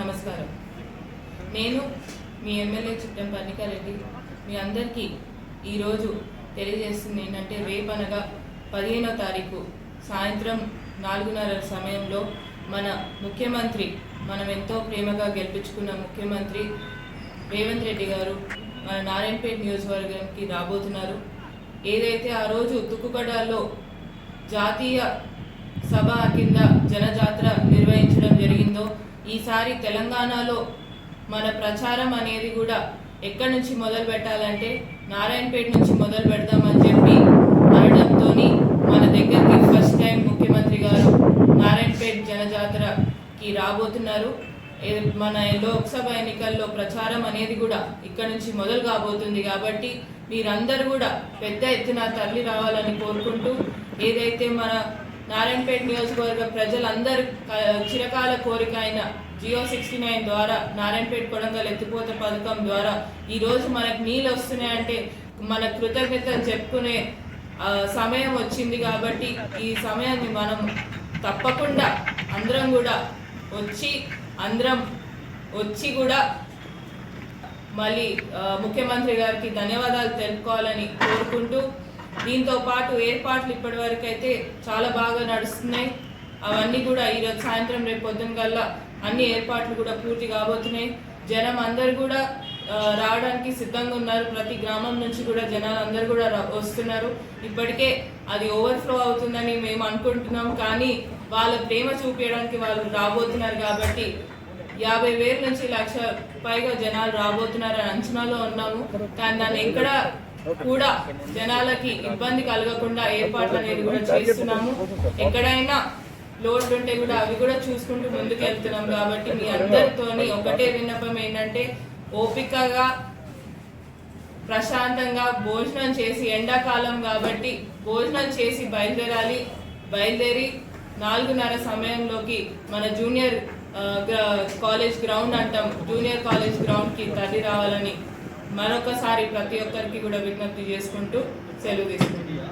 నమస్కారం. నేను మీ ఎమ్మెల్యే చిట్టం పన్నికారెడ్డి మీ అందరికీ ఈరోజు తెలియజేస్తుంది ఏంటంటే రేపనగా పదిహేనో తారీఖు సాయంత్రం నాలుగున్నర సమయంలో మన ముఖ్యమంత్రి మనం ఎంతో ప్రేమగా గెలిపించుకున్న ముఖ్యమంత్రి రేవంత్ రెడ్డి గారు మన నారాయణపేట నియోజకవర్గానికి రాబోతున్నారు. ఏదైతే ఆ రోజు తుక్కుగడాల్లో జాతీయ సభ కింద జనజాతర నిర్వహించడం జరిగిందో ఈసారి తెలంగాణలో మన ప్రచారం అనేది కూడా ఎక్కడి నుంచి మొదలు పెట్టాలంటే నారాయణపేట నుంచి మొదలు పెడదామని చెప్పి అనడంతో మన దగ్గరికి ఫస్ట్ టైం ముఖ్యమంత్రి గారు నారాయణపేట జనజాతరకి రాబోతున్నారు. మన లోక్సభ ఎన్నికల్లో ప్రచారం అనేది కూడా ఇక్కడ నుంచి మొదలు కాబోతుంది కాబట్టి మీరందరూ కూడా పెద్ద ఎత్తున తరలి రావాలని కోరుకుంటూ ఏదైతే మన నారాయణపేట నియోజకవర్గ ప్రజలందరూ క- చిరకాల కోరిక అయిన జియో సిక్స్టీ నైన్ ద్వారా నారాయణపేట కొడంగల్ ఎత్తిపోత పథకం ద్వారా ఈరోజు మనకు నీళ్ళు వస్తున్నాయంటే మన కృతజ్ఞతలు చెప్పుకునే సమయం వచ్చింది కాబట్టి ఈ సమయాన్ని మనం తప్పకుండా అందరం కూడా వచ్చి అందరం వచ్చి కూడా మళ్ళీ ముఖ్యమంత్రి గారికి ధన్యవాదాలు తెలుపుకోవాలని కోరుకుంటూ దీంతో పాటు ఏర్పాట్లు ఇప్పటివరకు అయితే చాలా బాగా నడుస్తున్నాయి. అవన్నీ కూడా ఈరోజు సాయంత్రం రేపు పొద్దున కల్లా అన్ని ఏర్పాట్లు కూడా పూర్తి కాబోతున్నాయి. జనం అందరు కూడా రావడానికి సిద్ధంగా ఉన్నారు. ప్రతి గ్రామం నుంచి కూడా జనాలు అందరు కూడా రా- వస్తున్నారు. ఇప్పటికే అది ఓవర్ఫ్లో అవుతుందని మేము అనుకుంటున్నాం. కానీ వాళ్ళ ప్రేమ చూపించడానికి వాళ్ళు రాబోతున్నారు కాబట్టి యాభై వేల నుంచి లక్ష పైగా జనాలు రాబోతున్నారని అంచనాలో ఉన్నాము. కానీ దాన్ని ఎక్కడ కూడా జనాలకి ఇబ్బంది కలగకుండా ఏర్పాట్లు అనేది కూడా చేస్తున్నాము. ఎక్కడైనా లోడ్లు ఉంటే కూడా అవి కూడా చూసుకుంటూ ముందుకు వెళ్తున్నాం కాబట్టి మీ అందరితోని ఒకటే విన్నపం ఏంటంటే ఓపికగా ప్రశాంతంగా భోజనం చేసి ఎండాకాలం కాబట్టి భోజనం చేసి బయలుదేరాలి. బయలుదేరి నాలుగున్నర సమయంలోకి మన జూనియర్ కాలేజ్ గ్రౌండ్ అంటాం. జూనియర్ కాలేజ్ గ్రౌండ్కి తరలి రావాలని మరొకసారి ప్రతి ఒక్కరికి కూడా విజ్ఞప్తి చేసుకుంటూ సెలవు తీసుకుంటున్నాం.